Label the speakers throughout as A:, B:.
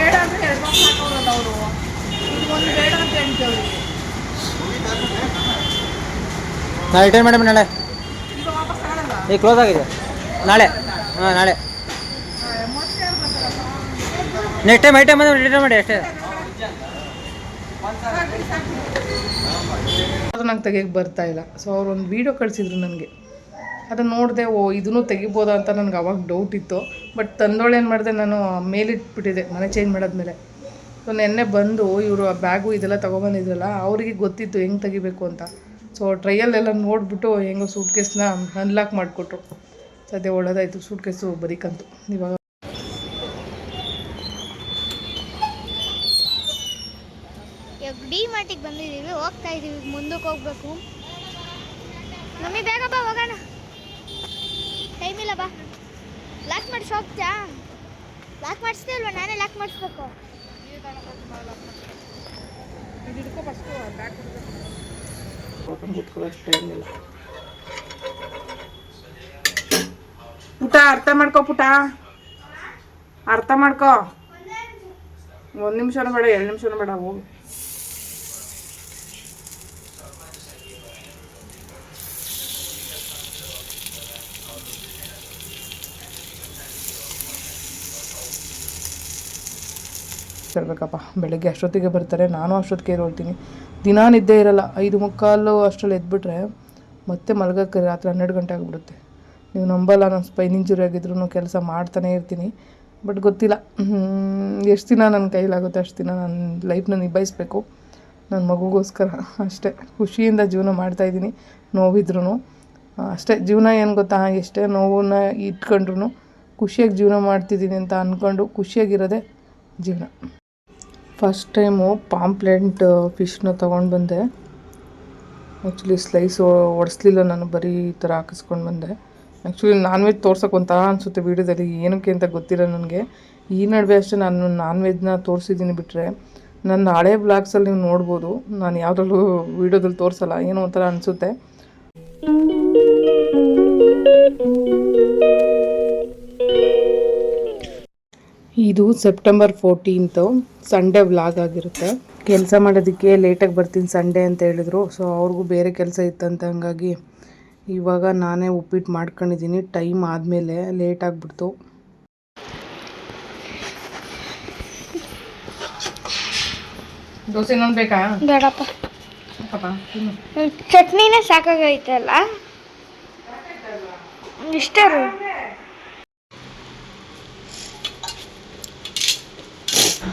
A: ಬೇಡ ಅಂದ್ರೆ ಎರಡು ಅವರು. ಒಂದು ಬೇಡ ಅಂತ ಹೇಳ್ತೇವೆ
B: ನಾಳೆ ರಿಟರ್ನ್ ಮೇಡಮ್ ನಾಳೆ.
A: ಈಗ ವಾಪಸ್ ತಗೊಳಲ್ಲ
B: ಈಗ ಕ್ಲೋಸ್ ಆಗಿದೆ. ನಾಳೆ. ಹಾಂ ನಾಳೆ. ನೆಕ್ಸ್ಟ್ ಟೈಮ್ ಐಟಮ್ ಬಂದ್ರೆ ರಿಟರ್ನ್ ಮಾಡಿ ಅಷ್ಟೇ.
A: ಅದು ನಂಗೆ ತೆಗಿಯಕ್ಕೆ ಬರ್ತಾ ಇಲ್ಲ. ಸೊ ಅವ್ರು ಒಂದು ವೀಡಿಯೋ ಕಳಿಸಿದ್ರು ನನಗೆ ಅದನ್ನು ನೋಡಿದೆ, ಓ, ಇದನ್ನು ತೆಗಿಬೋದಾ ಅಂತ ನನಗೆ ಅವಾಗ ಡೌಟ್ ಇತ್ತು. ಬಟ್ ತಂದೋಳು ಏನು ಮಾಡಿದೆ, ನಾನು ಮೇಲಿಟ್ಬಿಟ್ಟಿದ್ದೆ, ಮನೆ ಚೇಂಜ್ ಮಾಡಿದ್ಮೇಲೆ. ಸೊ ನೆನ್ನೆ ಬಂದು ಇವರು ಆ ಬ್ಯಾಗು ಇದೆಲ್ಲ ತೊಗೊಬಂದಿದ್ರಲ್ಲ, ಅವರಿಗೆ ಗೊತ್ತಿತ್ತು ಹೆಂಗೆ ತೆಗಿಬೇಕು ಅಂತ. ಸೊ ಟ್ರಯಲ್ಲೆಲ್ಲ ನೋಡಿಬಿಟ್ಟು ಹೆಂಗೋ ಸೂಟ್ ಕೇಸ್ನ ಅನ್ಲಾಕ್ ಮಾಡಿಕೊಟ್ರು. ಸದ್ಯ ಒಳ್ಳೇದಾಯಿತು ಸೂಟ್ ಕೇಸು ಬರೀಕಂತು ಇವಾಗ
C: ಇವಾಗ ಡಿ ಮಾರ್ಟಿಗೆ ಬಂದಿದ್ದೀವಿ, ಹೋಗ್ತಾ ಇದ್ದೀವಿ ಮುಂದಕ್ಕೆ ಹೋಗ್ಬೇಕು. ಮಮ್ಮಿ, ಬೇಗ ಬಾ, ಹೋಗೋಣ. ಟೈಮ್ ಇಲ್ಲ ಬಾ. ಲಾಕ್ ಮಾಡಿಸಿ ಹೋಗ್ತಾ ಲಾಕ್ ಮಾಡಿಸ್ತೀಯ ಅಲ್ವಾ? ನಾನೇ ಲಾಕ್ ಮಾಡಿಸ್ಬೇಕು.
A: ಪುಟ, ಅರ್ಥ ಮಾಡ್ಕೋ ಪುಟ. ಅರ್ಥ ಮಾಡ್ಕೋ. ಒಂದು ನಿಮಿಷನೂ ಬೇಡ, ಎರಡು ನಿಮಿಷನೂ ಬೇಡ, ಹೋಗು. ಹೇಳ್ಬೇಕಪ್ಪ ಬೆಳಗ್ಗೆ ಅಷ್ಟೊತ್ತಿಗೆ ಬರ್ತಾರೆ, ನಾನು ಅಷ್ಟೊತ್ತಿಗೆ ಇರೋಳ್ತೀನಿ. ದಿನ ನಿದ್ದೆ ಇರಲ್ಲ, ಐದು ಮುಕ್ಕಾಲು ಅಷ್ಟರಲ್ಲಿ ಎದ್ಬಿಟ್ರೆ ಮತ್ತೆ ಮಲಗಕ್ಕೆ ರಾತ್ರಿ ಹನ್ನೆರಡು ಗಂಟೆ ಆಗಿಬಿಡುತ್ತೆ. ನೀವು ನಂಬಲ್ಲ, ನಾನು ಸ್ಪೈನ್ ಇಂಜುರಿ ಆಗಿದ್ರು ಕೆಲಸ ಮಾಡ್ತಾನೆ ಇರ್ತೀನಿ. ಬಟ್ ಗೊತ್ತಿಲ್ಲ. ಎಷ್ಟು ದಿನ ನನ್ನ ಕೈಲಾಗುತ್ತೆ ಅಷ್ಟು ದಿನ ನನ್ನ ಲೈಫ್ನ ನಿಭಾಯಿಸ್ಬೇಕು. ನನ್ನ ಮಗುಗೋಸ್ಕರ ಅಷ್ಟೇ. ಖುಷಿಯಿಂದ ಜೀವನ ಮಾಡ್ತಾಯಿದ್ದೀನಿ ನೋವಿದ್ರೂ ಅಷ್ಟೇ, ಜೀವನ ಏನು ಗೊತ್ತಾ? ಎಷ್ಟೇ ನೋವನ್ನ ಇಟ್ಕೊಂಡ್ರು ಖುಷಿಯಾಗಿ ಜೀವನ ಮಾಡ್ತಿದ್ದೀನಿ ಅಂತ ಅಂದ್ಕೊಂಡು ಖುಷಿಯಾಗಿರೋದೇ ಜೀವನ. ಫಸ್ಟ್ ಟೈಮು ಪಾಂಪ್ಲೆಂಟ್ ಫಿಶ್ನ ತೊಗೊಂಡು ಬಂದೆ. ಆ್ಯಕ್ಚುಲಿ ಸ್ಲೈಸ್ ಒಡಿಸ್ಲಿಲ್ಲ ನಾನು, ಬರೀ ಈ ಥರ ಹಾಕಿಸ್ಕೊಂಡು ಬಂದೆ. ಆ್ಯಕ್ಚುಲಿ ನಾನ್ ವೆಜ್ ತೋರ್ಸೋಕೆ ಒಂಥರ ಅನಿಸುತ್ತೆ ವೀಡಿಯೋದಲ್ಲಿ ಏನಕ್ಕೆ ಅಂತ ಗೊತ್ತಿಲ್ಲ ನನಗೆ. ಈ ನಡುವೆ ಅಷ್ಟೇ ನಾನು ನಾನ್ ವೆಜ್ನ ತೋರಿಸಿದ್ದೀನಿ ಬಿಟ್ಟರೆ ನನ್ನ ಹಳೆ ಬ್ಲಾಗ್ಸಲ್ಲಿ ನೀವು ನೋಡ್ಬೋದು. ನಾನು ಯಾವುದ್ರಲ್ಲೂ ವೀಡಿಯೋದಲ್ಲಿ ತೋರಿಸಲ್ಲ, ಏನೋ ಒಂಥರ ಅನಿಸುತ್ತೆ. ಇದು ಸೆಪ್ಟೆಂಬರ್ ಫೋರ್ಟೀನ್ತು ಸಂಡೇ ವ್ಲಾಗ್ ಆಗಿರುತ್ತೆ. ಕೆಲಸ ಮಾಡೋದಕ್ಕೆ ಲೇಟಾಗಿ ಬರ್ತೀನಿ ಸಂಡೇ ಅಂತ ಹೇಳಿದ್ರು. ಸೊ ಅವ್ರಿಗೂ ಬೇರೆ ಕೆಲಸ ಇತ್ತಂತ ಹಂಗಾಗಿ ಇವಾಗ ನಾನೇ ಉಪ್ಪಿಟ್ಟು ಮಾಡ್ಕೊಂಡಿದ್ದೀನಿ. ಟೈಮ್ ಆದಮೇಲೆ ಲೇಟ್ ಆಗಿಬಿಡ್ತು. ದೋಸೆ ಇನ್ನೊಂದು ಬೇಕಾ?
C: ಬೇಡಪ್ಪ. ಚಟ್ನಿನೇ ಸಾಕಾಗೈತಲ್ಲ ಇಷ್ಟೇ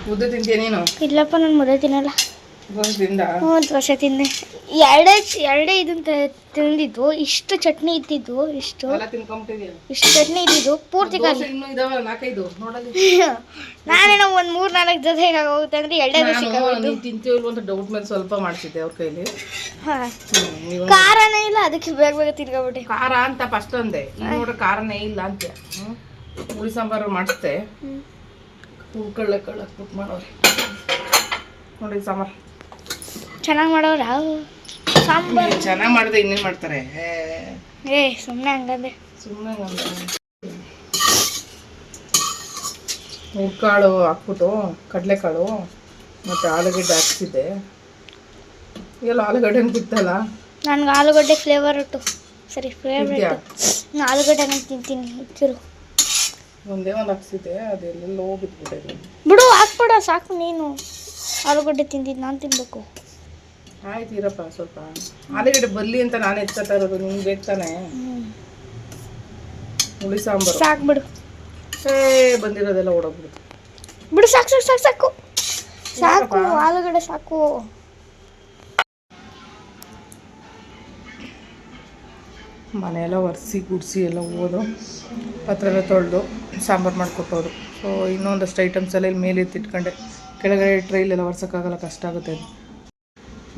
A: ಮುದ್ದೆ ತಿಂತೀಯ ನೀನು?
C: ಇಲ್ಲಪ್ಪ ನಾನು ಮುದ್ದೆ ತಿನ್ನಲ್ಲ. ಒಂದು ವರ್ಷ ತಿಂದೆ. ಎರಡೇ ಎರಡೇ ಇದನ್ನ ತಿಂದಿದ್ದು ಇಷ್ಟು ಚಟ್ನಿ ಇದ್ದಿದ್ದು ಇಷ್ಟು ಇಷ್ಟು ಚಟ್ನಿ ಇದ್ದಿದ್ದು ಪೂರ್ತಿ ನಾನೇನೋ ಒಂದು ಮೂರು ನಾಲ್ಕು ಜೊತೆ ಹೋಗುತ್ತೆ ಅಂದ್ರೆ ಎರಡೇ ದೋಸೆ
A: ತಿಂತೀವಿ ಅಂತ ಡೌಟ್ ಮೇಲೆ ಸ್ವಲ್ಪ ಮಾಡಿಸಿದ್ದೆ ಅವ್ರ ಕೈಲಿ.
C: ಖಾರನೇ ಇಲ್ಲ ಅದಕ್ಕೆ ಬೇಗ ಬೇಗ ತಿರ್ಗಬಿಟ್ಟೆ.
A: ಖಾರ ಅಂತ ಫಸ್ಟ್ ಅಂದೆ ಈಗ ನೋಡ್ರೆ ಖಾರನೇ ಇಲ್ಲ ಅಂತ ಹುಳಿ ಸಾಂಬಾರು ಮಾಡಿಸ್ದೆ. ಉಳ್ಕಳ್ಳೆ ಕಳ್ಳ ಪುಟ್ ಮಾಡೋರಿ. ನೋಡಿ ಸಾಂಬಾರು.
C: ಚೆನ್ನಾಗಿ ಮಾಡೋರ ಸಾಂಬಾರು.
A: ಚೆನ್ನಾಗಿ ಮಾಡಿದೆ ಇನ್ನೇನು ಮಾಡ್ತಾರೆ?
C: ಏ ಸುಮ್ಮನೆ ಹಂಗಂದೆ.
A: ಸುಮ್ಮನೆ ಹುರ್ಕಾಳು ಹಾಕ್ಬಿಟ್ಟು ಕಡಲೆಕಾಳು ಮತ್ತು ಆಲೂಗಡ್ಡೆ ಹಾಕ್ಸಿದ್ದೆ. ಎಲ್ಲ ಆಲೂಗಡ್ಡೆ ಬಿತ್ತಲ್ಲ?
C: ನನಗೆ ಆಲೂಗಡ್ಡೆ ಫ್ಲೇವರ್ ಇಟ್ಟು ಸರಿ ಫ್ಲೇವರ್
A: ಆಲೂಗಡ್ಡೆ
C: ನಾನು ತಿಂತೀನಿ ಇಕ್ಕಿರು
A: ಒಂದೇ ಒಂದು ಹಾಕ್ಸಿದ್ದೆ ಅದೆಲ್ಲೆಲ್ಲೋ ಹೋಗ್ಬಿಟ್ಬಿಟ್ಟೆ
C: ಬಿಡು ಹಾಕ್ಬೇಡ ಸಾಕು ನೀನು. ಆಲೂಗಡ್ಡೆ ತಿಂದಿದ್ದು ನಾನು ತಿನ್ಬೇಕು.
A: ಆಯ್ತು ಇರಪ್ಪ ಸ್ವಲ್ಪ. ಆಲೂಗಡ್ಡೆ ಬರ್ಲಿ ಅಂತ ನಾನು ಎತ್ಕೊತಾ ಇರೋದು ನಿಮ್ಗೆ ಬೇಕಾನೆ ಹುಳಿ ಸಾಂಬಾರು.
C: ಸಾಕು ಬಿಡು.
A: ಏ ಬಂದಿರೋದೆಲ್ಲ ಓಡೋಗ್ಬಿಡು
C: ಬಿಡು ಸಾಕು ಸಾಕು ಸಾಕು ಸಾಕು. ಸಾಕು? ಆಲೂಗಡ್ಡೆ ಸಾಕು.
A: ಮನೆಯೆಲ್ಲ ಒರೆಸಿ, ಗುಡಿಸಿ ಎಲ್ಲ ಹೋದು ಪಾತ್ರೆ ಎಲ್ಲ ತೊಳೆದು ಸಾಂಬಾರು ಮಾಡಿಕೊಟ್ಟವರು ಸೊ ಇನ್ನೊಂದಷ್ಟು ಐಟಮ್ಸ್ ಎಲ್ಲ ಇಲ್ಲಿ ಮೇಲೆ ಎತ್ತಿಟ್ಕೊಂಡೆ. ಕೆಳಗಡೆ ಟ್ರೈಲೆಲ್ಲ ಒರ್ಸೋಕ್ಕಾಗಲ್ಲ, ಕಷ್ಟ ಆಗುತ್ತೆ ಅದು.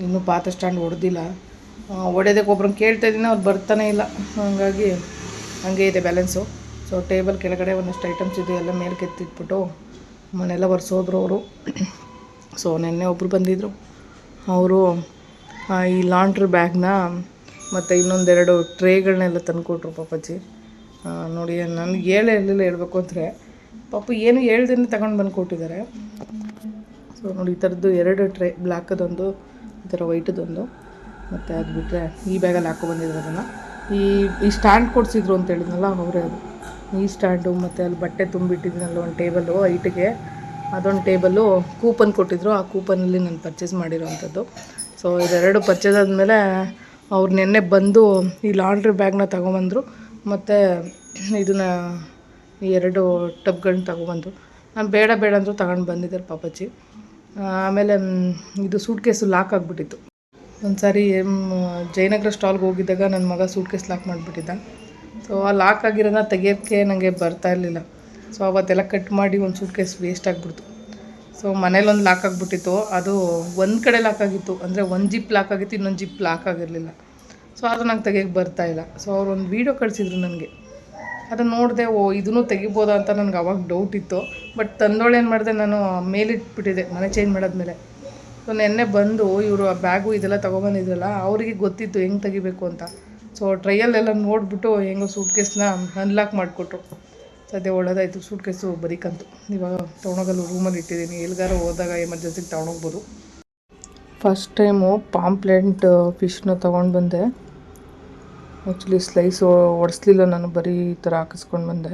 A: ಇನ್ನೂ ಪಾತ್ರೆ ಸ್ಟ್ಯಾಂಡ್ ಹೊಡೆದಿಲ್ಲ ಹೊಡೆಯೋದಕ್ಕೆ ಒಬ್ರನ್ನ ಕೇಳ್ತಾ ಇದ್ದೀನಿ, ಅವ್ರು ಬರ್ತಾನೆ ಇಲ್ಲ. ಹಾಗಾಗಿ ಹಂಗೆ ಇದೆ ಬ್ಯಾಲೆನ್ಸು ಸೊ ಟೇಬಲ್ ಕೆಳಗಡೆ ಒಂದಷ್ಟು ಐಟಮ್ಸ್ ಇದೆ, ಎಲ್ಲ ಮೇಲೆ ಕೆತ್ತಿಟ್ಬಿಟ್ಟು ಮನೆಯೆಲ್ಲ ಒರೆಸೋದ್ರು ಅವರು. ಸೊ ನೆನ್ನೆ ಒಬ್ಬರು ಬಂದಿದ್ದರು ಅವರು ಈ ಲಾಂಡ್ರಿ ಬ್ಯಾಗ್ನ ಮತ್ತು ಇನ್ನೊಂದೆರಡು ಟ್ರೇಗಳನ್ನೆಲ್ಲ ತಂದುಕೊಟ್ರು ಪಾಪಾಜಿ. ನೋಡಿ, ನನಗೆ ಹೇಳೇ ಇರಲಿಲ್ಲ ಹೇಳಬೇಕು ಅಂದರೆ. ಪಾಪ ಏನು ಹೇಳ್ದೇ ತಗೊಂಡು ಬಂದು ಕೊಟ್ಟಿದ್ದಾರೆ. ಸೊ ನೋಡಿ, ಈ ಥರದ್ದು ಎರಡು ಟ್ರೇ, ಬ್ಲ್ಯಾಕದೊಂದು, ಈ ಥರ ವೈಟದೊಂದು. ಮತ್ತು ಅದು ಬಿಟ್ಟರೆ ಈ ಬ್ಯಾಗಲ್ಲಿ ಹಾಕ್ಕೊಬಂದಿದ್ರು ಅದನ್ನು. ಈ ಈ ಸ್ಟ್ಯಾಂಡ್ ಕೊಡಿಸಿದ್ರು ಅಂತ ಹೇಳಿದ್ನಲ್ಲ ಅವರೇ ಅದು. ಈ ಸ್ಟ್ಯಾಂಡು ಮತ್ತು ಅಲ್ಲಿ ಬಟ್ಟೆ ತುಂಬಿಟ್ಟಿದ್ದೀನಲ್ಲ ಒಂದು ಟೇಬಲು ಐಟಿಗೆ ಅದೊಂದು ಟೇಬಲ್ಲು ಕೂಪನ್ ಕೊಟ್ಟಿದ್ರು. ಆ ಕೂಪನಲ್ಲಿ ನಾನು ಪರ್ಚೇಸ್ ಮಾಡಿರೋವಂಥದ್ದು. ಸೊ ಇದೆರಡು ಪರ್ಚೇಸ್ ಆದಮೇಲೆ ಅವ್ರು ನಿನ್ನೆ ಬಂದು ಈ ಲಾಂಡ್ರಿ ಬ್ಯಾಗ್ನ ತಗೊಂಬಂದರು, ಮತ್ತು ಇದನ್ನು ಎರಡು ಟಬ್ಗಳನ್ನ ತಗೊಬಂದರು. ನಾನು ಬೇಡ ಬೇಡ ಅಂದರೂ ತಗೊಂಡು ಬಂದಿದ್ದಾರೆ ಪಾಪಚ್ಚಿ ಆಮೇಲೆ ಇದು ಸೂಟ್ ಕೇಸು ಲಾಕ್ ಆಗಿಬಿಟ್ಟಿತ್ತು. ಒಂದು ಸಾರಿ ಜಯನಗರ ಸ್ಟಾಲ್ಗೆ ಹೋಗಿದ್ದಾಗ ನನ್ನ ಮಗ ಸೂಟ್ ಕೇಸ್ ಲಾಕ್ ಮಾಡಿಬಿಟ್ಟಿದ್ದ. ಸೊ ಆ ಲಾಕ್ ಆಗಿರೋದನ್ನ ತೆಗಿಯೋಕ್ಕೆ ನನಗೆ ಬರ್ತಾ ಇರಲಿಲ್ಲ. ಸೊ ಅವತ್ತೆಲ್ಲ ಕಟ್ ಮಾಡಿ ಒಂದು ಸೂಟ್ ಕೇಸ್ ವೇಸ್ಟ್ ಆಗಿಬಿಡ್ತು. ಸೊ ಮನೇಲಿ ಒಂದು ಲಾಕ್ ಆಗಿಬಿಟ್ಟಿತ್ತು. ಅದು ಒಂದು ಕಡೆ ಲಾಕ್ ಆಗಿತ್ತು. ಅಂದರೆ ಒಂದು ಜಿಪ್ ಲಾಕ್ ಆಗಿತ್ತು, ಇನ್ನೊಂದು ಜಿಪ್ ಲಾಕ್ ಆಗಿರಲಿಲ್ಲ. ಸೊ ಅದು ನಂಗೆ ತೆಗಿಯೋಕ್ಕೆ ಬರ್ತಾ ಇಲ್ಲ. ಸೊ ಅವ್ರು ಒಂದು ವೀಡಿಯೋ ಕಳಿಸಿದ್ರು ನನಗೆ. ಅದನ್ನು ನೋಡಿದೆ, ಓ, ಇದನ್ನು ತೆಗಿಬೋದಾ ಅಂತ ನನಗೆ ಅವಾಗ ಡೌಟ್ ಇತ್ತು. ಬಟ್ ತಂದೋಳು ಏನು ಮಾಡಿದೆ, ನಾನು ಮೇಲಿಟ್ಬಿಟ್ಟಿದ್ದೆ, ಮನೆ ಚೇಂಜ್ ಮಾಡಿದ್ಮೇಲೆ. ಸೊ ನೆನ್ನೆ ಬಂದು ಇವರು ಆ ಬ್ಯಾಗು ಇದೆಲ್ಲ ತೊಗೊಬಂದಿದ್ರಲ್ಲ, ಅವರಿಗೆ ಗೊತ್ತಿತ್ತು ಹೆಂಗೆ ತೆಗಿಬೇಕು ಅಂತ. ಸೊ ಟ್ರಯಲ್ಲೆಲ್ಲ ನೋಡಿಬಿಟ್ಟು ಹೆಂಗೋ ಸೂಟ್ ಕೇಸ್ನ ಅನ್ಲಾಕ್ ಮಾಡಿಕೊಟ್ರು. ಸದ್ಯ ಒಳ್ಳೇದಾಯಿತು ಸೂಟ್ ಕೇಸು ಬರೀಕಂತು ಇವಾಗ ತೊಗೊಂಡೋಗಲು ರೂಮಲ್ಲಿ ಇಟ್ಟಿದ್ದೀನಿ. ಎಲ್ಲಿಗಾರ ಹೋದಾಗ ಎಮರ್ಜೆನ್ಸಿಗೆ ತೊಗೊಂಡೋಗ್ಬೋದು ಫಸ್ಟ್ ಟೈಮು ಪಾಂಪ್ಲೆಂಟ್ ಫಿಶ್ನ ತೊಗೊಂಡು ಬಂದೆ. ಆ್ಯಕ್ಚುಲಿ ಸ್ಲೈಸ್ ಒಡಿಸ್ಲಿಲ್ಲ ನಾನು, ಬರೀ ಈ ಥರ ಹಾಕಿಸ್ಕೊಂಡು ಬಂದೆ.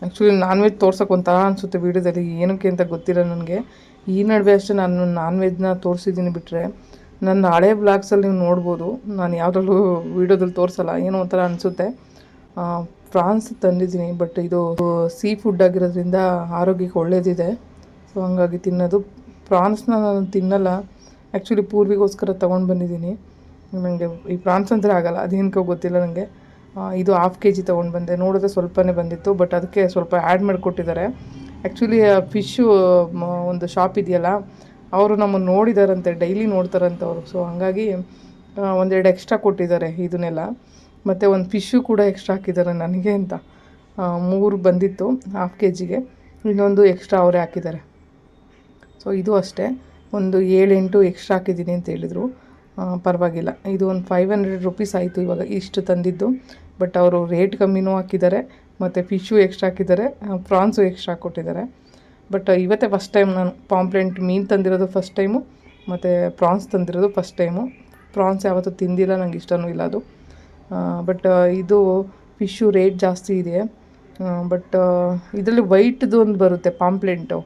A: ಆ್ಯಕ್ಚುಲಿ ನಾನ್ ವೆಜ್ ತೋರ್ಸೋಕೆ ಒಂಥರ ಅನಿಸುತ್ತೆ ವೀಡಿಯೋದಲ್ಲಿ, ಏನಕ್ಕೆ ಅಂತ ಗೊತ್ತಿಲ್ಲ ನನಗೆ. ಈ ನಡುವೆ ಅಷ್ಟೇ ನಾನು ನಾನ್ ವೆಜ್ನ ತೋರಿಸಿದ್ದೀನಿ ಬಿಟ್ಟರೆ ನನ್ನ ಹಳೆ ಬ್ಲಾಗ್ಸಲ್ಲಿ ನೀವು ನೋಡ್ಬೋದು. ನಾನು ಯಾವುದ್ರಲ್ಲೂ ವೀಡಿಯೋದಲ್ಲಿ ತೋರಿಸಲ್ಲ, ಏನೋ ಒಂಥರ ಅನಿಸುತ್ತೆ. ಫ್ರಾನ್ಸ್ ತಂದಿದ್ದೀನಿ ಬಟ್ ಇದು ಸೀ ಫುಡ್ ಆಗಿರೋದ್ರಿಂದ ಆರೋಗ್ಯಕ್ಕೆ ಒಳ್ಳೇದಿದೆ. ಸೊ ಹಂಗಾಗಿ ತಿನ್ನೋದು. ಪ್ರಾನ್ಸ್ನ ನಾನು ತಿನ್ನಲ್ಲ. ಆ್ಯಕ್ಚುಲಿ ಪೂರ್ವಿಗೋಸ್ಕರ ತೊಗೊಂಡು ಬಂದಿದ್ದೀನಿ. ನನಗೆ ಈ ಪ್ರಾನ್ಸ್ ಅಂದರೆ ಆಗಲ್ಲ, ಅದೇನಕ್ಕೆ ಗೊತ್ತಿಲ್ಲ ನನಗೆ ಇದು ಹಾಫ್ ಕೆ ಜಿ ತೊಗೊಂಡು ಬಂದೆ. ನೋಡಿದ್ರೆ ಸ್ವಲ್ಪನೇ ಬಂದಿತ್ತು ಬಟ್ ಅದಕ್ಕೆ ಸ್ವಲ್ಪ ಆ್ಯಡ್ ಮಾಡಿಕೊಟ್ಟಿದ್ದಾರೆ. ಆ್ಯಕ್ಚುಲಿ ಫಿಶ್ಶು ಒಂದು ಶಾಪ್ ಇದೆಯಲ್ಲ, ಅವರು ನಮ್ಮನ್ನು ನೋಡಿದಾರಂತೆ ಡೈಲಿ ನೋಡ್ತಾರಂತೆ ಅವರು. ಸೊ ಹಾಗಾಗಿ ಒಂದೆರಡು ಎಕ್ಸ್ಟ್ರಾ ಕೊಟ್ಟಿದ್ದಾರೆ ಇದನ್ನೆಲ್ಲ. ಮತ್ತು ಒಂದು ಫಿಶ್ಶು ಕೂಡ ಎಕ್ಸ್ಟ್ರಾ ಹಾಕಿದ್ದಾರೆ ನನಗೆ ಅಂತ. ಮೂರು ಬಂದಿತ್ತು ಹಾಫ್ ಕೆ ಜಿಗೆ ಇನ್ನೊಂದು ಎಕ್ಸ್ಟ್ರಾ ಅವರೇ ಹಾಕಿದ್ದಾರೆ. ಸೊ ಇದು ಅಷ್ಟೇ. ಒಂದು ಏಳೆಂಟು ಎಕ್ಸ್ಟ್ರಾ ಹಾಕಿದ್ದೀನಿ ಅಂತ ಹೇಳಿದರು. ಪರವಾಗಿಲ್ಲ. ಇದು ಒಂದು ಫೈವ್ ಹಂಡ್ರೆಡ್ ರುಪೀಸ್ ಆಯಿತು ಇವಾಗ ಇಷ್ಟು ತಂದಿದ್ದು. ಬಟ್ ಅವರು ರೇಟ್ ಕಮ್ಮಿನೂ ಹಾಕಿದ್ದಾರೆ, ಮತ್ತು ಫಿಶ್ಶು ಎಕ್ಸ್ಟ್ರಾ ಹಾಕಿದ್ದಾರೆ ಪ್ರಾನ್ಸು ಎಕ್ಸ್ಟ್ರಾ ಕೊಟ್ಟಿದ್ದಾರೆ. ಬಟ್ ಇವತ್ತೇ ಫಸ್ಟ್ ಟೈಮ್ ನಾನು ಪಾಂಪ್ಲೆಂಟ್ ಮೀನು ತಂದಿರೋದು ಫಸ್ಟ್ ಟೈಮು ಮತ್ತು ಪ್ರಾನ್ಸ್ ತಂದಿರೋದು ಫಸ್ಟ್ ಟೈಮು ಪ್ರಾನ್ಸ್ ಯಾವತ್ತೂ ತಿಂದಿಲ್ಲ, ನಂಗೆ ಇಷ್ಟನೂ ಇಲ್ಲ ಅದು. ಬಟ್ ಇದು ಫಿಶ್ಶು ರೇಟ್ ಜಾಸ್ತಿ ಇದೆ. ಬಟ್ ಇದರಲ್ಲಿ ವೈಟ್ದು ಒಂದು ಬರುತ್ತೆ ಪಾಂಪ್ಲೆಂಟು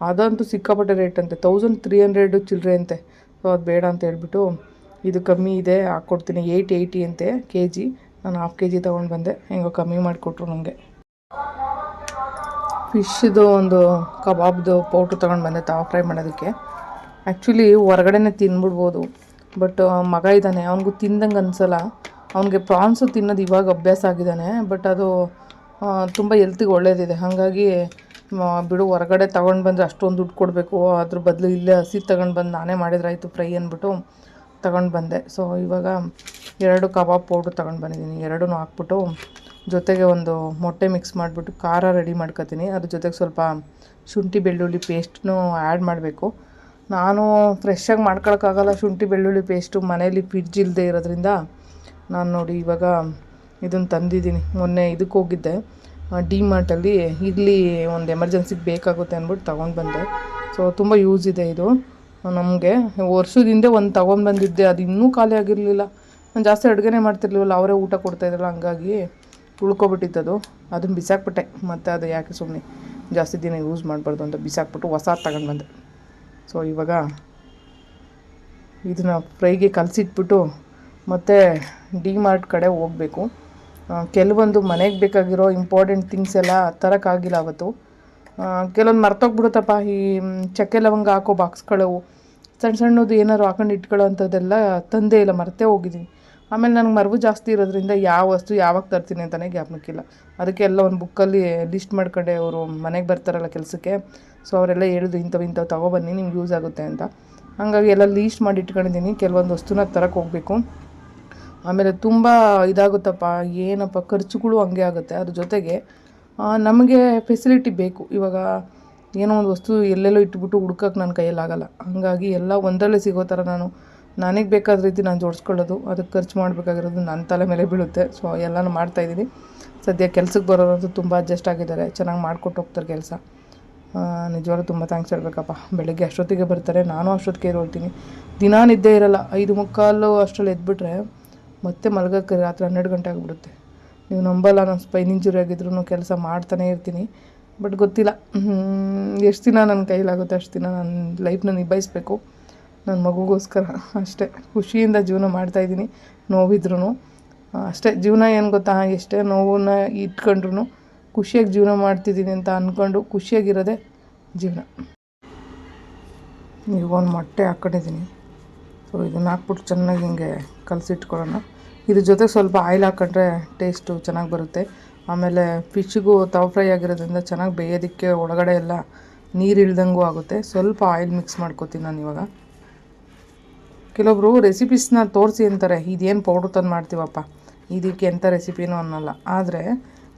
A: ಅದಂತೂ ಸಿಕ್ಕಾಪಟ್ಟೆ ರೇಟ್ ಅಂತೆ ತೌಸಂಡ್ ತ್ರೀ ಹಂಡ್ರೆಡು ಚಿಲ್ಲರೆ ಅಂತೆ. ಸೊ ಅದು ಬೇಡ ಅಂತ ಹೇಳ್ಬಿಟ್ಟು ಇದು ಕಮ್ಮಿ ಇದೆ ಹಾಕ್ಕೊಡ್ತೀನಿ ಏಯ್ಟ್ ಏಯ್ಟಿ ಅಂತೆ ಕೆ ಜಿ ನಾನು ಹಾಫ್ ಕೆ ಜಿ ತೊಗೊಂಡು ಬಂದೆ, ಹೆಂಗೋ ಕಮ್ಮಿ ಮಾಡಿಕೊಟ್ರು ನನಗೆ ಫಿಶ್ದು ಒಂದು ಕಬಾಬ್ದು ಪೌಡ್ರ್ ತೊಗೊಂಡು ಬಂದೆ, ತವಾ ಫ್ರೈ ಮಾಡೋದಕ್ಕೆ. ಆ್ಯಕ್ಚುಲಿ ಹೊರಗಡೆನೇ ತಿನ್ಬಿಡ್ಬೋದು ಬಟ್ ಮಗ ಇದ್ದಾನೆ, ಅವನಿಗೂ ತಿಂದಂಗೆ ಅನ್ಸಲ್ಲ. ಅವನಿಗೆ ಪ್ರಾನ್ಸು ತಿನ್ನೋದು ಇವಾಗ ಅಭ್ಯಾಸ ಆಗಿದ್ದಾನೆ ಬಟ್ ಅದು ತುಂಬ ಎಲ್ತಿಗೆ ಒಳ್ಳೇದಿದೆ. ಹಾಗಾಗಿ ಬಿಡು, ಹೊರಗಡೆ ತಗೊಂಡು ಬಂದರೆ ಅಷ್ಟೊಂದು ದುಡ್ಡು ಕೊಡಬೇಕು, ಅದ್ರ ಬದಲು ಇಲ್ಲೇ ಹಸಿ ತಗೊಂಡು ಬಂದು ನಾನೇ ಮಾಡಿದ್ರಾಯಿತು ಫ್ರೈ ಅಂದ್ಬಿಟ್ಟು ತಗೊಂಡು ಬಂದೆ. ಸೊ, ಇವಾಗ ಎರಡು ಕಬಾಬ್ ಪೌಡ್ರ್ ತಗೊಂಡು ಬಂದಿದ್ದೀನಿ ಎರಡೂ ಹಾಕ್ಬಿಟ್ಟು ಜೊತೆಗೆ ಒಂದು ಮೊಟ್ಟೆ ಮಿಕ್ಸ್ ಮಾಡಿಬಿಟ್ಟು ಖಾರ ರೆಡಿ ಮಾಡ್ಕೊತೀನಿ. ಅದ್ರ ಜೊತೆಗೆ ಸ್ವಲ್ಪ ಶುಂಠಿ ಬೆಳ್ಳುಳ್ಳಿ ಪೇಸ್ಟ್ನು ಆ್ಯಡ್ ಮಾಡಬೇಕು. ನಾನು ಫ್ರೆಶ್ಶಾಗಿ ಮಾಡ್ಕೊಳಕ್ಕಾಗಲ್ಲ ಶುಂಠಿ ಬೆಳ್ಳುಳ್ಳಿ ಪೇಸ್ಟು. ಮನೇಲಿ ಫ್ರಿಡ್ಜ್ ಇಲ್ಲದೆ ಇರೋದ್ರಿಂದ ನಾನು ನೋಡಿ ಇವಾಗ ಇದನ್ನು ತಂದಿದ್ದೀನಿ. ಮೊನ್ನೆ ಇದಕ್ಕೆ ಹೋಗಿದ್ದೆ. ಡಿ ಮಾರ್ಟಲ್ಲಿ ಇಡ್ಲಿ ಒಂದು ಎಮರ್ಜೆನ್ಸಿಗೆ ಬೇಕಾಗುತ್ತೆ ಅಂದ್ಬಿಟ್ಟು ತೊಗೊಂಡು ಬಂದೆ. ಸೊ ತುಂಬ ಯೂಸ್ ಇದೆ ಇದು. ನಮಗೆ ವರ್ಷದ ಹಿಂದೆ ಒಂದು ತೊಗೊಂಡು ಬಂದಿದ್ದೆ. ಅದು ಇನ್ನೂ ಖಾಲಿ ಆಗಿರಲಿಲ್ಲ. ನಾನು ಜಾಸ್ತಿ ಅಡುಗೆನೇ ಮಾಡ್ತಿರ್ಲಿಲ್ಲ. ಅವರೇ ಊಟ ಕೊಡ್ತಾಯಿದ್ರಲ್ಲ ಹಂಗಾಗಿ ಅದು ಅದನ್ನು ಬಿಸಾಕ್ಬಿಟ್ಟೆ. ಮತ್ತು ಅದು ಯಾಕೆ ಸುಮ್ಮನೆ ಜಾಸ್ತಿ ದಿನ ಯೂಸ್ ಮಾಡಬಾರ್ದು ಅಂತ ಬಿಸಾಕ್ಬಿಟ್ಟು ಹೊಸ ತಗೊಂಡು ಬಂದೆ. ಸೊ ಇವಾಗ ಇದನ್ನು ಫ್ರೈಗೆ ಕಲಸಿಟ್ಬಿಟ್ಟು ಮತ್ತು ಡಿ ಮಾರ್ಟ್ ಕಡೆ ಹೋಗಬೇಕು. ಕೆಲವೊಂದು ಮನೆಗೆ ಬೇಕಾಗಿರೋ ಇಂಪಾರ್ಟೆಂಟ್ ಥಿಂಗ್ಸ್ ಎಲ್ಲ ತರೋಕ್ಕಾಗಿಲ್ಲ ಅವತ್ತು. ಕೆಲವೊಂದು ಮರ್ತೋಗ್ಬಿಡುತ್ತಪ್ಪ, ಈ ಚಕ್ಕೆ ಲವಂಗ ಹಾಕೋ ಬಾಕ್ಸ್ಗಳು ಸಣ್ಣ ಸಣ್ಣದು ಏನಾದ್ರು ಹಾಕೊಂಡು ಇಟ್ಕೊಳ್ಳೋ ಅಂಥದ್ದೆಲ್ಲ ತಂದೇ ಇಲ್ಲ, ಮರ್ತೇ ಹೋಗಿದ್ದೀನಿ ಆಮೇಲೆ ನನಗೆ ಮರವು ಜಾಸ್ತಿ ಇರೋದ್ರಿಂದ ಯಾವ ವಸ್ತು ಯಾವಾಗ ತರ್ತೀನಿ ಅಂತಲೇ ಜ್ಞಾಪನಕ್ಕಿಲ್ಲ ಅದಕ್ಕೆ ಎಲ್ಲ ಒಂದು ಬುಕ್ಕಲ್ಲಿ ಲಿಸ್ಟ್ ಮಾಡ್ಕೊಂಡೆ ಅವರು ಮನೆಗೆ ಬರ್ತಾರಲ್ಲ ಕೆಲಸಕ್ಕೆ. ಸೊ ಅವರೆಲ್ಲ ಹೇಳಿದ್ರು, ಇಂಥವು ಇಂಥವು ತೊಗೊಬನ್ನಿ ನಿಮ್ಗೆ ಯೂಸ್ ಆಗುತ್ತೆ ಅಂತ. ಹಾಗಾಗಿ ಎಲ್ಲ ಲೀಸ್ಟ್ ಮಾಡಿ ಇಟ್ಕೊಂಡಿದ್ದೀನಿ, ಕೆಲವೊಂದು ವಸ್ತುನ ತರಕ್ಕೆ ಹೋಗಬೇಕು. ಆಮೇಲೆ ತುಂಬ ಇದಾಗುತ್ತಪ್ಪ, ಏನಪ್ಪ, ಖರ್ಚುಗಳು ಹಂಗೆ ಆಗುತ್ತೆ. ಅದ್ರ ಜೊತೆಗೆ ನಮಗೆ ಫೆಸಿಲಿಟಿ ಬೇಕು. ಇವಾಗ ಏನೋ ಒಂದು ವಸ್ತು ಎಲ್ಲೆಲ್ಲೋ ಇಟ್ಬಿಟ್ಟು ಹುಡ್ಕಕ್ಕೆ ನನ್ನ ಕೈಯಲ್ಲಿ ಆಗಲ್ಲ. ಹಾಗಾಗಿ ಎಲ್ಲ ಒಂದರಲ್ಲೇ ಸಿಗೋ ಥರ ನಾನು, ನನಗೆ ಬೇಕಾದ ರೀತಿ ನಾನು ಜೋಡಿಸ್ಕೊಳ್ಳೋದು ಅದಕ್ಕೆ ಖರ್ಚು ಮಾಡಬೇಕಾಗಿರೋದು ನನ್ನ ತಲೆ ಮೇಲೆ ಬೀಳುತ್ತೆ. ಸೊ ಎಲ್ಲನೂ ಮಾಡ್ತಾಯಿದ್ದೀನಿ ಸದ್ಯ ಕೆಲಸಕ್ಕೆ ಬರೋರಂತೂ ತುಂಬ ಅಡ್ಜಸ್ಟ್ ಆಗಿದ್ದಾರೆ. ಚೆನ್ನಾಗಿ ಮಾಡಿಕೊಟ್ಟು ಹೋಗ್ತಾರೆ ಕೆಲಸ. ನಿಜವಾಗ್ಲೂ ತುಂಬ ಥ್ಯಾಂಕ್ಸ್ ಹೇಳ್ಬೇಕಪ್ಪ. ಬೆಳಗ್ಗೆ ಅಷ್ಟೊತ್ತಿಗೆ ಬರ್ತಾರೆ. ನಾನು ಅಷ್ಟೊತ್ತಿಗೆ ಇರೋಳ್ತೀನಿ. ದಿನ ನಿದ್ದೆ ಇರಲ್ಲ. ಐದು ಮುಕ್ಕಾಲು ಅಷ್ಟರಲ್ಲಿ ಎದ್ಬಿಟ್ರೆ ಮತ್ತೆ ಮಲಗಕ್ಕೆ ರಾತ್ರಿ ಹನ್ನೆರಡು ಗಂಟೆ ಆಗಿಬಿಡುತ್ತೆ. ನೀವು ನಂಬಲ್ಲ, ನಾನು ಸ್ಪೈನ್ ಇಂಜುರಿ ಆಗಿದ್ರು ಕೆಲಸ ಮಾಡ್ತಾನೆ ಇರ್ತೀನಿ. ಬಟ್ ಗೊತ್ತಿಲ್ಲ. ಎಷ್ಟು ದಿನ ನನ್ನ ಕೈಲಾಗುತ್ತೆ ಅಷ್ಟು ದಿನ ನನ್ನ ಲೈಫ್ನ ನಿಭಾಯಿಸ್ಬೇಕು. ನನ್ನ ಮಗುಗೋಸ್ಕರ ಅಷ್ಟೇ. ಖುಷಿಯಿಂದ ಜೀವನ ಮಾಡ್ತಾಯಿದ್ದೀನಿ ನೋವಿದ್ರೂ ಅಷ್ಟೇ, ಜೀವನ ಏನು ಗೊತ್ತಾ? ಎಷ್ಟೇ ನೋವನ್ನ ಇಟ್ಕೊಂಡ್ರು ಖುಷಿಯಾಗಿ ಜೀವನ ಮಾಡ್ತಿದ್ದೀನಿ ಅಂತ ಅಂದ್ಕೊಂಡು ಖುಷಿಯಾಗಿರೋದೇ ಜೀವನ. ಒಂದು ಮೊಟ್ಟೆ ಹಾಕ್ಕೊಂಡಿದ್ದೀನಿ ಸೊ ಇದನ್ನು ಹಾಕ್ಬಿಟ್ಟು ಚೆನ್ನಾಗಿ ಹಿಂಗೆ ಕಲಸಿಟ್ಕೊಳ್ಳೋಣ. ಇದ್ರ ಜೊತೆ ಸ್ವಲ್ಪ ಆಯಿಲ್ ಹಾಕ್ಕೊಂಡ್ರೆ ಟೇಸ್ಟು ಚೆನ್ನಾಗಿ ಬರುತ್ತೆ. ಆಮೇಲೆ ಫಿಶ್ಗೂ ತವ ಫ್ರೈ ಆಗಿರೋದ್ರಿಂದ ಚೆನ್ನಾಗಿ ಬೇಯೋದಕ್ಕೆ ಒಳಗಡೆ ಎಲ್ಲ ನೀರು ಇಳ್ದಂಗೂ ಆಗುತ್ತೆ. ಸ್ವಲ್ಪ ಆಯಿಲ್ ಮಿಕ್ಸ್ ಮಾಡ್ಕೋತೀನಿ ನಾನು ಇವಾಗ. ಕೆಲವೊಬ್ರು ರೆಸಿಪೀಸ್ನ ತೋರಿಸಿ ಅಂತಾರೆ, ಇದೇನು ಪೌಡ್ರ್ ತಂದು ಮಾಡ್ತೀವಪ್ಪ, ಇದಕ್ಕೆ ಎಂಥ ರೆಸಿಪಿನೂ ಅನ್ನೋಲ್ಲ. ಆದರೆ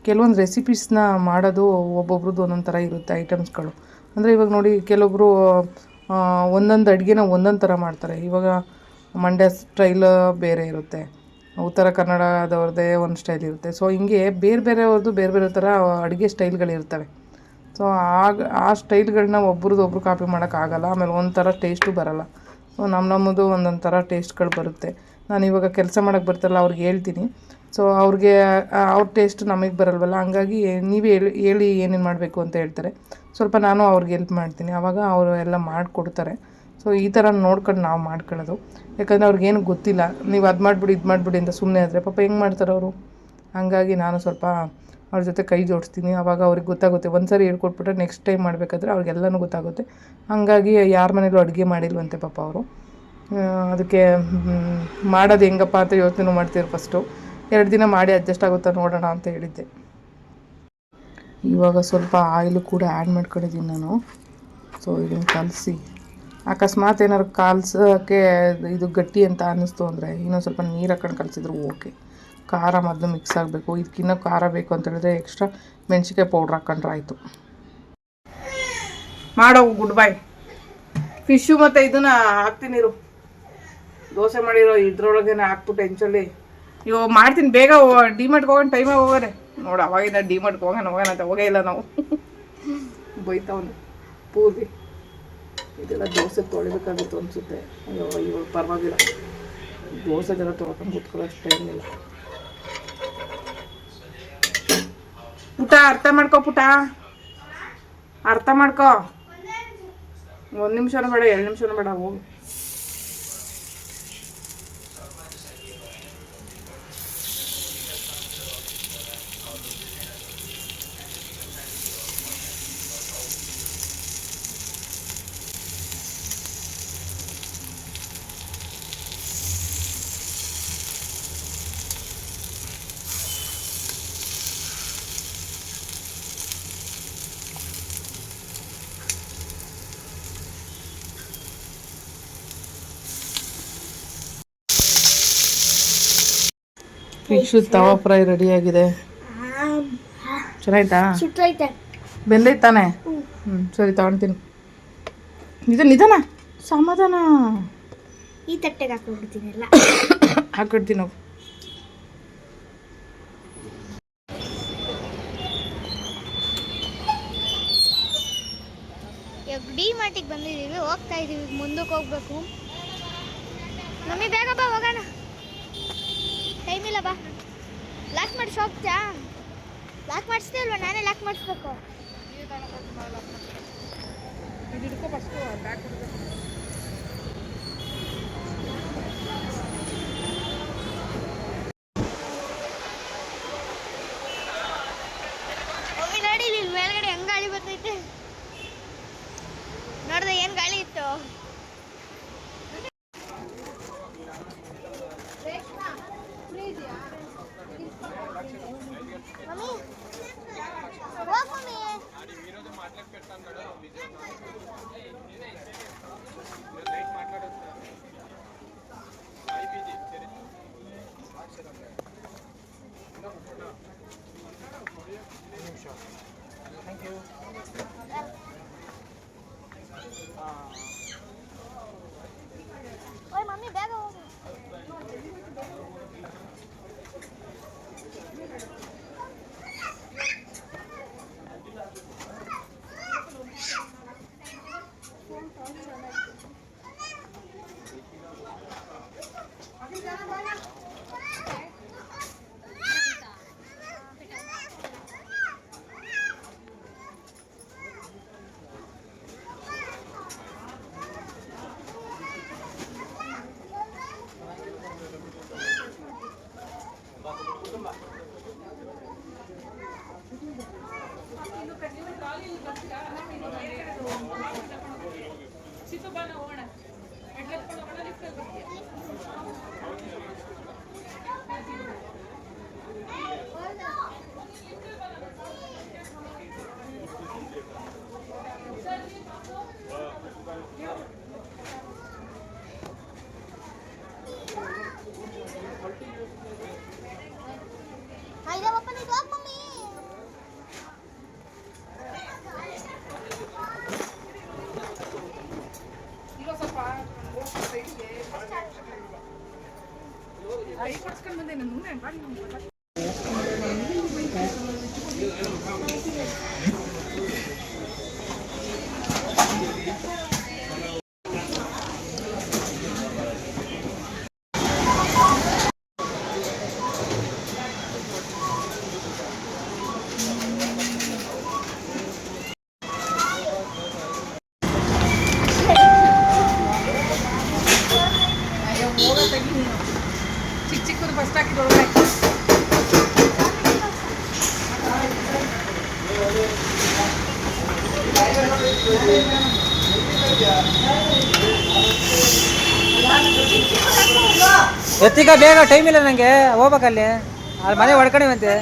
A: ಕೆಲವೊಂದು ರೆಸಿಪೀಸ್ನ ಮಾಡೋದು ಒಬ್ಬೊಬ್ರದ್ದು ಒಂದೊಂದು ಥರ ಇರುತ್ತೆ ಐಟಮ್ಸ್ಗಳು ಅಂದರೆ ಇವಾಗ ನೋಡಿ ಕೆಲವೊಬ್ಬರು ಒಂದೊಂದು ಅಡುಗೆನ ಒಂದೊಂದು ಥರ ಮಾಡ್ತಾರೆ. ಇವಾಗ ಮಂಡ್ಯ ಸ್ಟೈಲ್ ಬೇರೆ ಇರುತ್ತೆ. ಉತ್ತರ ಕನ್ನಡದವ್ರದ್ದೇ ಒಂದು ಸ್ಟೈಲ್ ಇರುತ್ತೆ. ಸೊ ಹಿಂಗೆ ಬೇರೆ ಬೇರೆಯವ್ರದ್ದು ಬೇರೆ ಬೇರೆ ಥರ ಅಡುಗೆ ಸ್ಟೈಲ್ಗಳಿರ್ತವೆ ಸೊ ಆಗ, ಆ ಸ್ಟೈಲ್ಗಳನ್ನ ಒಬ್ರದ್ದು ಒಬ್ರು ಕಾಪಿ ಮಾಡೋಕ್ಕಾಗಲ್ಲ ಆಮೇಲೆ ಒಂಥರ ಟೇಸ್ಟು ಬರಲ್ಲ. ಸೊ ನಮ್ಮ ನಮ್ಮದು ಒಂದೊಂದು ಥರ ಟೇಸ್ಟ್ಗಳು ಬರುತ್ತೆ. ನಾನು ಇವಾಗ ಕೆಲಸ ಮಾಡೋಕ್ಕೆ ಬರ್ತಾರಲ್ಲ ಅವ್ರಿಗೆ ಹೇಳ್ತೀನಿ. ಸೊ ಅವ್ರಿಗೆ ಅವ್ರ ಟೇಸ್ಟ್ ನಮಗೆ ಬರಲ್ವಲ್ಲ? ಹಂಗಾಗಿ ನೀವೇ ಹೇಳಿ ಹೇಳಿ ಏನೇನು ಮಾಡಬೇಕು ಅಂತ ಹೇಳ್ತಾರೆ. ಸ್ವಲ್ಪ ನಾನು ಅವ್ರಿಗೆ ಹೆಲ್ಪ್ ಮಾಡ್ತೀನಿ. ಆವಾಗ ಅವರು ಎಲ್ಲ ಮಾಡಿಕೊಡ್ತಾರೆ. ಸೊ ಈ ಥರ ನೋಡ್ಕೊಂಡು ನಾವು ಮಾಡ್ಕೊಳ್ಳೋದು. ಯಾಕಂದರೆ ಅವ್ರಿಗೇನು ಗೊತ್ತಿಲ್ಲ. ನೀವು ಅದು ಮಾಡಿಬಿಡಿ, ಇದು ಮಾಡಿಬಿಡಿ ಅಂತ ಸುಮ್ಮನೆ ಆದರೆ ಪಾಪ ಹೆಂಗೆ ಮಾಡ್ತಾರೆ ಅವರು? ಹಾಗಾಗಿ ನಾನು ಸ್ವಲ್ಪ ಅವ್ರ ಜೊತೆ ಕೈ ಜೋಡಿಸ್ತೀನಿ. ಆವಾಗ ಅವ್ರಿಗೆ ಗೊತ್ತಾಗುತ್ತೆ. ಒಂದು ಸರಿ ಹೇಳ್ಕೊಟ್ಬಿಟ್ರೆ ನೆಕ್ಸ್ಟ್ ಟೈಮ್ ಮಾಡಬೇಕಾದ್ರೆ ಅವ್ರಿಗೆಲ್ಲನೂ ಗೊತ್ತಾಗುತ್ತೆ. ಹಂಗಾಗಿ ಯಾರ ಮನೇಲೂ ಅಡುಗೆ ಮಾಡಿಲ್ವಂತೆ ಪಾಪ ಅವರು. ಅದಕ್ಕೆ ಮಾಡೋದು ಹೆಂಗಪ್ಪ ಅಂತ ಯೋಚನೆ ಮಾಡ್ತೀರಿ ಫಸ್ಟು ಎರಡು ದಿನ ಮಾಡಿ ಅಡ್ಜಸ್ಟ್ ಆಗುತ್ತಾ ನೋಡೋಣ ಅಂತ ಹೇಳಿದ್ದೆ. ಇವಾಗ ಸ್ವಲ್ಪ ಆಯಿಲು ಕೂಡ ಆ್ಯಡ್ ಮಾಡ್ಕೊಂಡಿದ್ದೀನಿ ನಾನು. ಸೊ ಇದನ್ನು ಕಲಸಿ. ಅಕಸ್ಮಾತ್ ಏನಾದ್ರು ಕಾಲ್ಸೋಕ್ಕೆ ಇದು ಗಟ್ಟಿ ಅಂತ ಅನ್ನಿಸ್ತು ಅಂದರೆ ಇನ್ನೊಂದು ಸ್ವಲ್ಪ ನೀರು ಹಾಕೊಂಡು ಕಲಸಿದ್ರು ಓಕೆ ಖಾರ ಮೊದಲು ಮಿಕ್ಸ್ ಆಗಬೇಕು. ಇದಕ್ಕಿನ್ನೂ ಖಾರ ಬೇಕು ಅಂತ ಹೇಳಿದ್ರೆ ಎಕ್ಸ್ಟ್ರಾ ಮೆಣಸಿಕಾಯಿ ಪೌಡ್ರ್ ಹಾಕೊಂಡ್ರೆ ಆಯಿತು. ಮಾಡೋ ಗುಡ್ ಬೈ ಫಿಶು ಮತ್ತು ಇದನ್ನು ಹಾಕ್ತೀನಿ ಇರು. ದೋಸೆ ಮಾಡಿರೋ ಇದ್ರೊಳಗೇನೆ ಹಾಕ್ಬಿಟ್ಟು ಹೆಂಚಲ್ಲಿ ಇವಾಗ ಮಾಡ್ತೀನಿ. ಬೇಗ ಡಿಮಾರ್ಟ್ಗೆ ಹೋಗೋಣ ಟೈಮಾಗಿ ಹೋಗೋರೆ ನೋಡು ಅವಾಗಿಂದ ಡಿಮಾರ್ಟ್ಗೆ ಹೋಗೋಣ ಹೋಗೋಣ ಅಂತ ಹೋಗೇ ಇಲ್ಲ ನಾವು. ಬೈತಾವನು. ಪೂರ್ತಿ ಇದೆಲ್ಲ ದೋಸೆ ತೊಳಿಬೇಕಾಗಿತ್ತು ಅನಿಸುತ್ತೆ. ಅಯ್ಯೋ ಇವಾಗ ಪರವಾಗಿಲ್ಲ. ದೋಸೆ ಜನ ತೊಳ್ಕೊಂಡು ಕೂತ್ಕೊಳ್ಳೋಷ್ಟು ಟೈಮ್ ಇಲ್ಲ. ಪುಟ ಅರ್ಥ ಮಾಡ್ಕೋ ಪುಟ. ಅರ್ಥ ಮಾಡ್ಕೋ. ಒಂದು ನಿಮಿಷನೂ ಬೇಡ ಎರಡು ನಿಮಿಷನೂ ಬೇಡ ಹೋಗಿ. ಫಿಶ್ ತವಾ ಫ್ರೈ ರೆಡಿ ಚೆನ್ನಾಯ್ತಾ?
C: ಸುಟ್ಟೈತೆ
A: ಬೆಂದೈತಾನೆ? ಹ್ಞೂ ಸರಿ ತಗೊಳ್ತೀನಿ ಇದು ನಿಧಾನ ಸಮಾಧಾನ.
C: ಈ ತಟ್ಟೆಗೆ ಹಾಕೊಂಡ್ಬಿಡ್ತೀನಿ ಎಲ್ಲ.
A: ಹಾಕಿಡ್ತೀನಿ ನಾವು
C: ಡಿ ಮಾರ್ಟಿಗೆ ಬಂದಿದ್ದೀವಿ ಹೋಗ್ತಾ ಇದ್ದೀವಿ ಮುಂದಕ್ಕೆ ಹೋಗ್ಬೇಕು. ಮಮ್ಮಿ ಬೇಗ ಬಾ ಹೋಗೋಣ. ಟೈಮ್ ಇಲ್ಲ ಬಾ. ಲಾಕ್ ಮಾಡಿ ಹೋಗ್ತಾ ಲಾಕ್ ಮಾಡಿಸ್ತೀವಲ್ವ ನಾನೇ ಲಾಕ್ ಮಾಡಿಸ್ಬೇಕು. ಮಮ್ಮಿ ನೋಡಿ ಇಲ್ಲಿ ಮೇಲ್ಗಡೆ ಹೆಂಗ್ ಗಾಳಿ ಬರ್ತೈತೆ. ನೋಡ್ದೆ ಏನ್ ಗಾಳಿ ಇತ್ತು? ઈ તો બનો ઓણા એટલે પણ ઓણા લીખેલ નથી
A: ಚಿಕ್ಕ
B: ಎತ್ತಿಗ ಬೇಗ ಟೈಮ್ ಇಲ್ಲ ನನಗೆ ಹೋಗ್ಬೇಕಲ್ಲಿ ಅಲ್ಲಿ. ಮನೆ ಹೊಡ್ಕೊಂಡಿವಂತೆ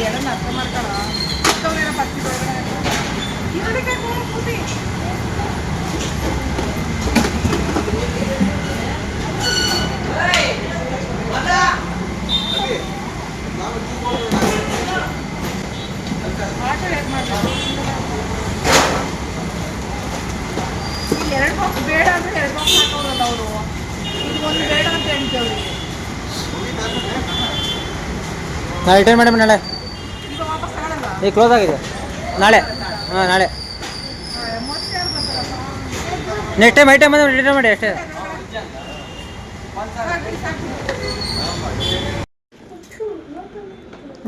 A: ಎಡನ್ನ ಅರ್ಥ ಮಾಡ್ಕೊಳ ಚಿಕ್ಕವನೇನೋ ಬರ್ತಿದ್ದೊಳಗಡೆ ಇದಕ್ಕೆ ಕೂತಿ ಎರಡು ಬಾಕ್ಸ್ ಬೇಡ ಅಂದ್ರೆ ಎರಡು ಬಾಕ್ಸ್ ಹಾಕೋರಲ್ಲ ಅವರು ಇದು ಒಂದು ಬೇಡ ಅಂತ ಹೇಳ್ತೇವೆ
B: ನಾಳೆ ರಿಟರ್ನ್ ಮೇಡಮ್ ನಾಳೆ.
A: ಈಗ
B: ಕ್ಲೋಸ್ ಆಗಿದೆ. ನಾಳೆ. ಹಾಂ ನಾಳೆ. ನೆಕ್ಸ್ಟ್ ಟೈಮ್ ಐಟಮ್ ಬಂದ್ರೆ ರಿಟರ್ನ್ ಮಾಡಿ ಅಷ್ಟೇ.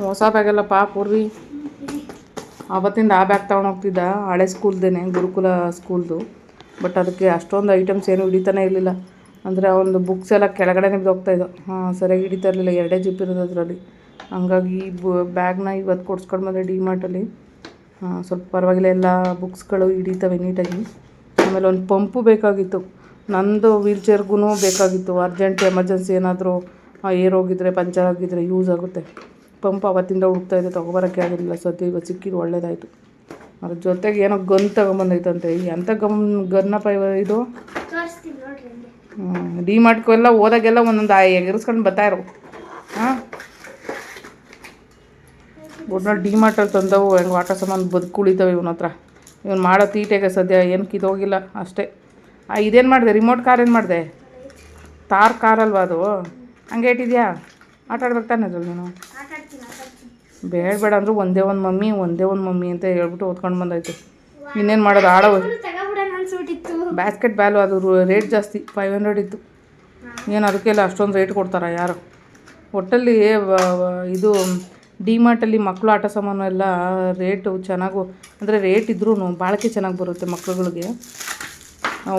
A: ಹೊಸ ಬ್ಯಾಗಲ್ಲಪ್ಪ ಪೂರ್ವಿ. ಆವತ್ತಿಂದ ಆ ಬ್ಯಾಗ್ ತಗೊಂಡು ಹೋಗ್ತಿದ್ದ ಹಳೆ ಸ್ಕೂಲ್ದೇನೆ ಗುರುಕುಲ ಸ್ಕೂಲ್ದು ಬಟ್ ಅದಕ್ಕೆ ಅಷ್ಟೊಂದು ಐಟಮ್ಸ್ ಏನು ಹಿಡಿತಾನೆ ಇರಲಿಲ್ಲ. ಅಂದರೆ ಒಂದು ಬುಕ್ಸ್ ಎಲ್ಲ ಕೆಳಗಡೆ ಹೋಗ್ತಾ ಇದ್ದೋ ಹಾಂ ಸರಿಯಾಗಿ ಹಿಡಿತಾ ಇರಲಿಲ್ಲ. ಎರಡೇ ಜಿಪ್ ಇರೋದು ಅದರಲ್ಲಿ. ಹಂಗಾಗಿ ಈ ಬ್ಯಾಗ್ನ ಇವತ್ತು ಕೊಡ್ಸ್ಕೊಂಡು ಬಂದೆ ಡಿ ಮಾರ್ಟಲ್ಲಿ ಸ್ವಲ್ಪ ಪರವಾಗಿಲ್ಲ ಎಲ್ಲ ಬುಕ್ಸ್ಗಳು ಹಿಡಿತವೆ ನೀಟಾಗಿ. ಆಮೇಲೆ ಒಂದು ಪಂಪು ಬೇಕಾಗಿತ್ತು. ನಂದು ವೀಲ್ ಚೇರ್ಗೂ ಬೇಕಾಗಿತ್ತು. ಅರ್ಜೆಂಟ್ ಎಮರ್ಜೆನ್ಸಿ ಏನಾದರೂ ಏರ್ ಹೋಗಿದ್ರೆ ಪಂಚರ್ ಆಗಿದ್ರೆ ಯೂಸ್ ಆಗುತ್ತೆ. ಪಂಪ್ ಅವತ್ತಿಂದ ಇದೆ ತೊಗೊಬರೋಕ್ಕೆ ಆಗಿರಲಿಲ್ಲ ಸದ್ಯ ಇವತ್ತು ಸಿಕ್ಕಿದ್ದು ಒಳ್ಳೇದಾಯಿತು. ಅದ್ರ ಜೊತೆಗೆ ಏನೋ ಗನ್ ತಗೊಂಬಂದೈತಂತೆ. ಎಂಥ ಗಮ್ ಗನ್ನಪ್ಪ ಇದು? ಡಿ ಮಾರ್ಟ್ಗೆಲ್ಲ ಹೋದಾಗೆಲ್ಲ ಒಂದೊಂದು ಎಗರಿಸ್ಕೊಂಡು ಬರ್ತಾ ಇರೋ. ಹಾಂ? ಒಟ್ನಲ್ಲಿ ಡಿ ಮಾರ್ಟಲ್ಲಿ ತಂದವು ಹೆಂಗೆ ವಾಟರ್ ಸಾಮಾನು ಬದುಕುಳಿತಾವೆ ಇವನ ಹತ್ರ. ಇವನು ಮಾಡೋ ತೀಟೆಗೆ ಸದ್ಯ ಏನು ಕಿದೋಗಿಲ್ಲ ಅಷ್ಟೇ. ಆ ಇದೇನು ಮಾಡಿದೆ? ರಿಮೋಟ್ ಕಾರ್ ಏನು ಮಾಡಿದೆ? ತಾರ್ ಕಾರ್ ಅಲ್ವಾ ಅದು? ಹಂಗೆ ಇಟ್ಟಿದ್ಯಾ? ಆಟ ಆಡ್ಬೇಕು ತಾನೆ ಅದ್ರಲ್ಲಿ ನೀನು? ಬೇಡ ಬೇಡ ಅಂದರೂ ಒಂದೇ ಒಂದು ಮಮ್ಮಿ ಒಂದೇ ಒಂದು ಮಮ್ಮಿ ಅಂತ ಹೇಳ್ಬಿಟ್ಟು ಓದ್ಕೊಂಡು ಬಂದೈತೆ. ಇನ್ನೇನು ಮಾಡೋದು? ಆಡೋ ಬ್ಯಾಸ್ಕೆಟ್ ಬ್ಯಾಲು ಅದು ರೇಟ್ ಜಾಸ್ತಿ ಫೈವ್ ಹಂಡ್ರೆಡ್ ಇತ್ತು. ಏನು ಅದಕ್ಕೆಲ್ಲ ಅಷ್ಟೊಂದು ರೇಟ್ ಕೊಡ್ತಾರ ಯಾರು? ಒಟ್ಟಲ್ಲಿ ಇದು ಡಿ ಮಾರ್ಟಲ್ಲಿ ಮಕ್ಕಳು ಆಟ ಸಾಮಾನು ಎಲ್ಲ ರೇಟು ಚೆನ್ನಾಗೂ ಅಂದರೆ ರೇಟ್ ಇದ್ರೂ ಬಾಳಿಕೆ ಚೆನ್ನಾಗಿ ಬರುತ್ತೆ ಮಕ್ಕಳುಗಳಿಗೆ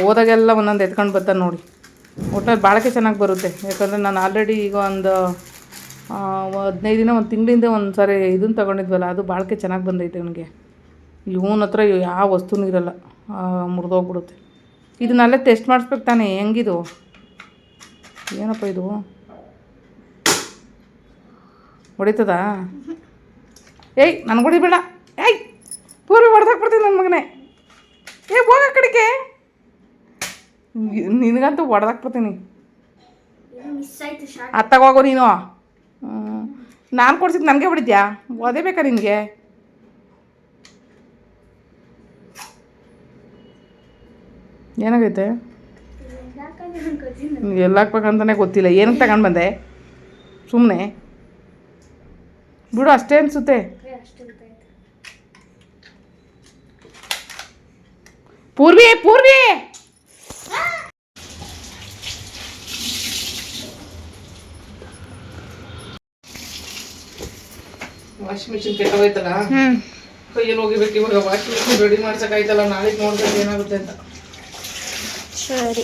A: ಹೋದಾಗೆಲ್ಲ ಒಂದೊಂದು ಎತ್ಕೊಂಡು ಬರ್ತಾನೆ ನೋಡಿ. ಒಟ್ಟಲ್ಲಿ ಬಾಳಿಕೆ ಚೆನ್ನಾಗಿ ಬರುತ್ತೆ. ಯಾಕಂದರೆ ನಾನು ಆಲ್ರೆಡಿ ಈಗ ಒಂದು ಹದಿನೈದು ದಿನ, ಒಂದು ತಿಂಗಳಿಂದ ಒಂದು ಸಾರಿ ಇದನ್ನು ತಗೊಂಡಿದ್ವಲ್ಲ, ಅದು ಬಾಳಿಕೆ ಚೆನ್ನಾಗಿ ಬಂದೈತೆ ನನಗೆ ಇವನ ಹತ್ರ ಯಾವ ವಸ್ತುನೂ ಇರಲ್ಲ. ಮುರಿದೋಗ್ಬಿಡುತ್ತೆ. ಇದನ್ನಲ್ಲೇ ಟೆಸ್ಟ್ ಮಾಡಿಸ್ಬೇಕು ತಾನೇ, ಹೆಂಗಿದು? ಏನಪ್ಪ ಇದು? ಹೊಡಿತದಾ? ಏಯ್ ನನಗೆ ಹೊಡಿಬೇಡ ಏಯ್ ಪೂರ್ವಿ ಹೊಡೆದಾಕ್ಬಿಡ್ತೀನಿ ನನ್ನ ಮಗನೇ. ಏ ಹೋಗ ಕಡೆಗೆ. ನಿನಗಂತೂ ಹೊಡೆದಾಕ್ಬಿಡ್ತೀನಿ
C: ಆಯ್ತು
A: ಹೋಗೋ ನೀನು. ನಾನು ಕೊಡ್ಸಿದ್ದು ನನಗೆ ಹೊಡಿದ್ಯಾ? ಓದೇ ಬೇಕಾ ನಿನಗೆ? ಏನಾಗೈತೆ? ಎಲ್ಲ ಹಾಕ್ಬೇಕಂತಲೇ ಗೊತ್ತಿಲ್ಲ. ಏನಕ್ಕೆ ತಗೊಂಡು ಬಂದೆ? ಸುಮ್ಮನೆ ಬಿಡು ಅಷ್ಟೇ ಅನಿಸುತ್ತೆ. ಪೂರ್ವಿ ಪೂರ್ವಿ! ವಾಷಿಂಗ್ ಮಿಷಿನ್ ಕೆಟ್ಟೋಯ್ತಲ್ಲ ಕೈಯಲ್ಲಿ ಹೋಗಿಬೇಕು ಇವಾಗ ವಾಷಿಂಗ್ ಮಿಷಿನ್ ರೆಡಿ ಮಾಡ್ಸೋಕ್ಕಾಯ್ತಲ್ಲ ನಾಳೆಗೆ ನೋಡ್ಬೇಕು ಏನಾಗುತ್ತೆ ಅಂತ.
C: ಸರಿ.